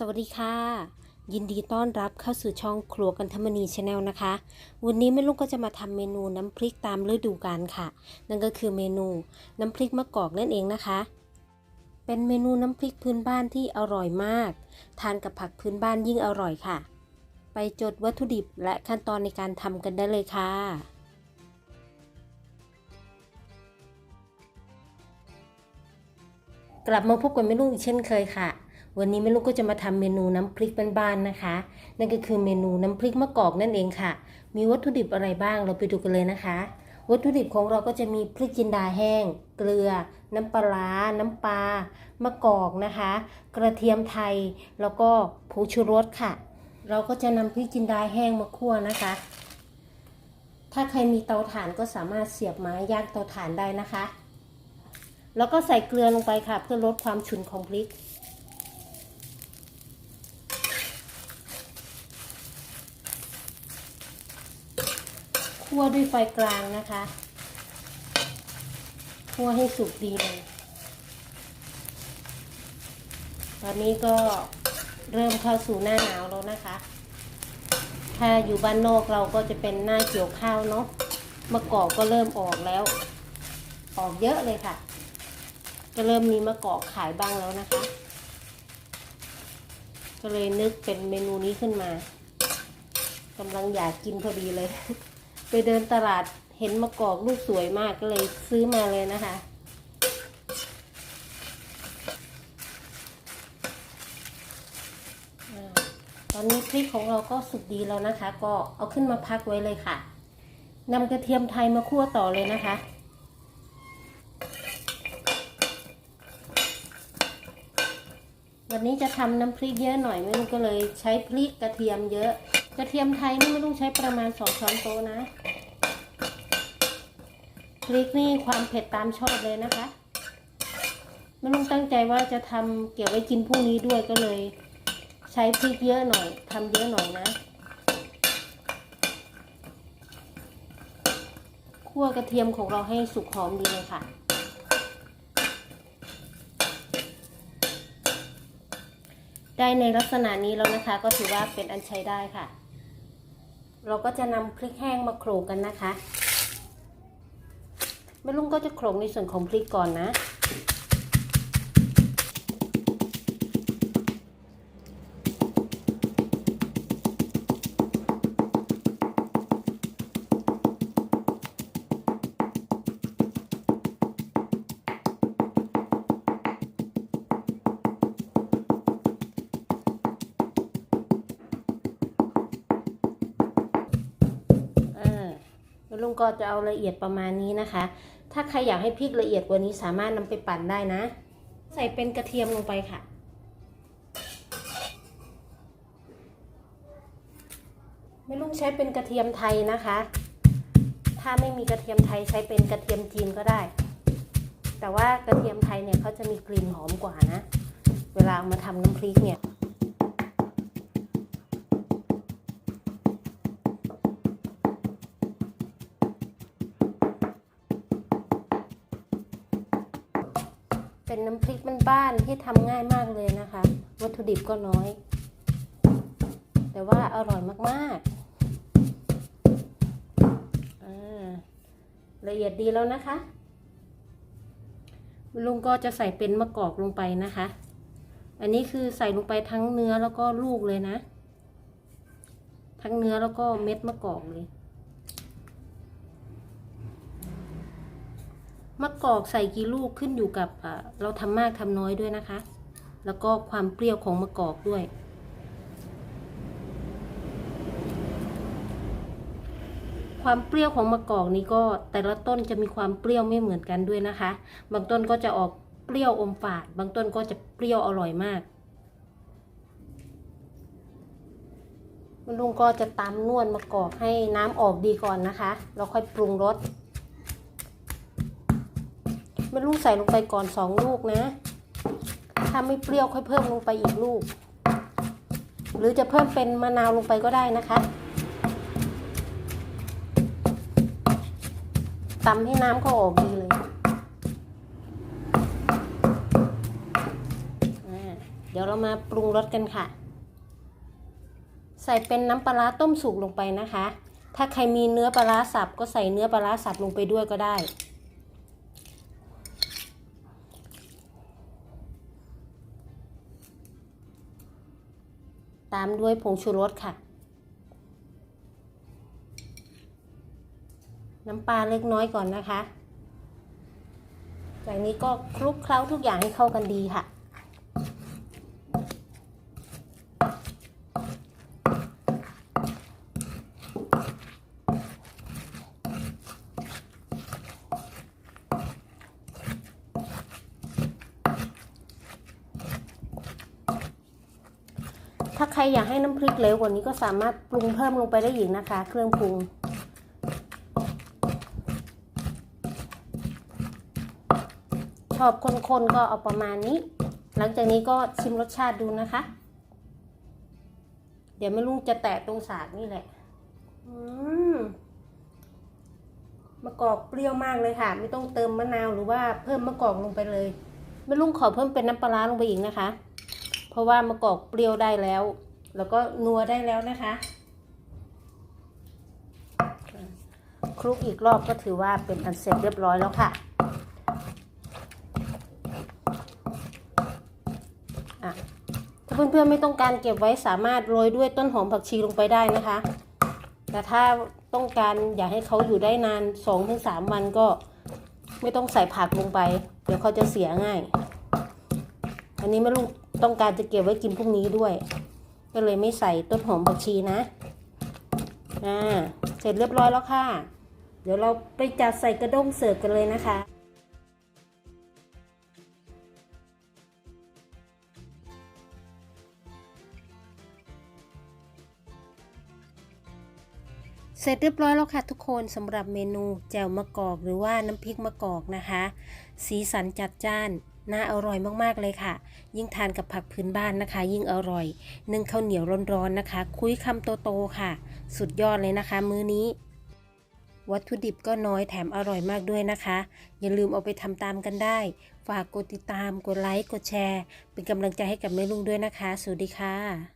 สวัสดีค่ะ ยินดีต้อนรับเข้าสู่ช่องครัวกันธรรมนีชาแนลนะคะ วันนี้แม่ลูกก็จะมาทำเมนูน้ำพริกตามฤดูกาลค่ะ นั่นก็คือเมนูน้ำพริกมะกอกนั่นเองนะคะ เป็นเมนูน้ำพริกพื้นบ้านที่อร่อยมาก ทานกับผักพื้นบ้านยิ่งอร่อยค่ะ ไปจดวัตถุดิบและขั้นตอนในการทำกันได้เลยค่ะกลับมาพบกับแม่ลูกอีกเช่นเคยค่ะ วันนี้แม่ลูกก็จะมาทำเมนูน้ำพริกบ้านๆนะคะ นั่นก็คือเมนูน้ำพริกมะกอกนั่นเองค่ะ มีวัตถุดิบอะไรบ้างเราไปดูกันเลยนะคะ วัตถุดิบของเราก็จะมีพริกจินดาแห้ง เกลือ น้ำปลาร้าน้ำปลามะกอกนะคะ กระเทียมไทยแล้วก็ผงชูรสค่ะ เราก็จะนำพริกจินดาแห้งมาคั่วนะคะ ถ้าใครมีเตาถ่านก็สามารถเสียบไม้ย่างเตาถ่านได้นะคะ แล้วก็ใส่เกลือลงไปค่ะ เพื่อลดความฉุนของพริก คั่วด้วยไฟกลางนะคะคั่วให้สุกดีเลย ตอนนี้ก็เริ่มเข้าสู่หน้าหนาวแล้วนะคะ ถ้าอยู่บ้านนอกเราก็จะเป็นหน้าเกี่ยวข้าวเนาะมะกอกก็เริ่มออกแล้ว ออกเยอะเลยค่ะ ก็เริ่มมีมะกอกขายบ้างแล้วนะคะ ก็เลยนึกเป็นเมนูนี้ขึ้นมากำลังอยากกินพอดีเลย ไปเดินตลาดเห็นมะกอกลูกสวยมากก็เลยซื้อมาเลยนะคะ ตอนนี้พริกของเราก็สุกดีแล้วนะคะ ก็เอาขึ้นมาพักไว้เลยค่ะนำกระเทียมไทยมาคั่วต่อเลยนะคะ วันนี้จะทำน้ำพริกเยอะหน่อยไม่ต้อก็เลยใช้พริกกระเทียมเยอะ กระเทียมไทยนี่ไม่ต้องใช้ประมาณสองช้อนโต๊ะนะ พริกนี่ความเผ็ดตามชอบเลยนะคะ ไม่ต้องตั้งใจว่าจะทำเกี่ยวไว้กินพรุ่งนี้ด้วยก็เลย ใช้พริกเยอะหน่อยทำเยอะหน่อยนะคั่วกระเทียมของเราให้สุกหอมดีเลยค่ะ ได้ในลักษณะนี้แล้วนะคะ ก็ถือว่าเป็นอันใช้ได้ค่ะ เราก็จะนำพริกแห้งมาโขลกกันนะคะแม่ลุงก็จะโขลกในส่วนของพริกก่อนนะ ลุงก็จะเอาละเอียดประมาณนี้นะคะ ถ้าใครอยากให้พริกละเอียดกว่านี้สามารถนำไปปั่นได้นะ ใส่เป็นกระเทียมลงไปค่ะไม่ลุงใช้เป็นกระเทียมไทยนะคะ ถ้าไม่มีกระเทียมไทยใช้เป็นกระเทียมจีนก็ได้ แต่ว่ากระเทียมไทยเนี่ยเขาจะมีกลิ่นหอมกว่านะ เวลาเอามาทำน้ำพริกเนี่ย เป็นน้ำพริกบ้านที่ทำง่ายมากเลยนะคะ วัตถุดิบก็น้อย แต่ว่าอร่อยมากๆาละเอียดดีแล้วนะคะลุงก็จะใส่เป็นมะกอกลงไปนะคะ อันนี้คือใส่ลงไปทั้งเนื้อแล้วก็ลูกเลยนะ ทั้งเนื้อแล้วก็เม็ดมะกอกเลย มะกอกใส่กี่ลูกขึ้นอยู่กับเราทำมากทำน้อยด้วยนะคะ แล้วก็ความเปรี้ยวของมะกอกด้วย ความเปรี้ยวของมะกอกนี้ก็แต่ละต้นจะมีความเปรี้ยวไม่เหมือนกันด้วยนะคะ บางต้นก็จะออกเปรี้ยวอมฝาด บางต้นก็จะเปรี้ยวอร่อยมากลุงก็จะตำนวดมะกอกให้น้ำออกดีก่อนนะคะ แล้วค่อยปรุงรส ม่ลูกใส่ลงไปก่อนสองลูกนะ ถ้าไม่เปรี้ยวค่อยเพิ่มลงไปอีกลูก หรือจะเพิ่มเป็นมะนาวลงไปก็ได้นะคะตำให้น้ำเขาออกดีเลยอ่าดี๋ยวเรามาปรุงรสกันค่ะ ใส่เป็นน้ำปลาร้าต้มสุกลงไปนะคะ ถ้าใครมีเนื้อปลาร้าสับก็ใส่เนื้อปลาร้าสับลงไปด้วยก็ได้ ตามด้วยผงชูรสค่ะ น้ำปลาเล็กน้อยก่อนนะคะ จากนี้ก็คลุกเคล้าทุกอย่างให้เข้ากันดีค่ะ ถ้าใครอยากให้น้ำพริกเหลวกว่านี้ก็สามารถปรุงเพิ่มลงไปได้อีกนะคะ เครื่องปรุง ชอบคนๆก็เอาประมาณนี้ หลังจากนี้ก็ชิมรสชาติดูนะคะ เดี๋ยวแม่ลุงจะแตะตรงสากนี่แหละ อืมมะกอกเปรี้ยวมากเลยค่ะ ไม่ต้องเติมมะนาวหรือว่าเพิ่มมะกอกลงไปเลยแม่ลุงขอเพิ่มเป็นน้ำปลาร้าลงไปอีกนะคะ ราะว่ามะกอกเปรี้ยวได้แล้ว แล้วก็นัวได้แล้วนะคะ คลุกอีกรอบก็ถือว่าเป็นอันเสร็จเรียบร้อยแล้วค่ะอะถ้าเพื่อนๆไม่ต้องการเก็บไว้สามารถโรยด้วยต้นหอมผักชีลงไปได้นะคะ แต่ถ้าต้องการอยากให้เขาอยู่ได้นาน 2-3 วันก็ไม่ต้องใส่ผักลงไป เดี๋ยวเขาจะเสียง่าย อันนี้แม่ลูก ต้องการจะเก็บไว้กินพรุ่งนี้ด้วย ก็เลยไม่ใส่ต้นหอมผักชีนะอ่าเสร็จเรียบร้อยแล้วค่ะ เดี๋ยวเราไปจัดใส่กระด้งเสิร์ฟกันเลยนะคะเสร็จเรียบร้อยแล้วค่ะทุกคนสำหรับเมนูแจ่วมะกอกหรือว่าน้ำพริกมะกอกนะคะ สีสันจัดจ้าน น่าอร่อยมากๆเลยค่ะ ยิ่งทานกับผักพื้นบ้านนะคะ ยิ่งอร่อย นึ่งข้าวเหนียวร้อนๆนะคะ คุยคำโตๆค่ะ สุดยอดเลยนะคะ มื้อนี้ วัตถุดิบก็น้อยแถมอร่อยมากด้วยนะคะ อย่าลืมเอาไปทำตามกันได้ ฝากกดติดตาม กดไลค์ กดแชร์ เป็นกำลังใจให้กับแม่ลุงด้วยนะคะ สวัสดีค่ะ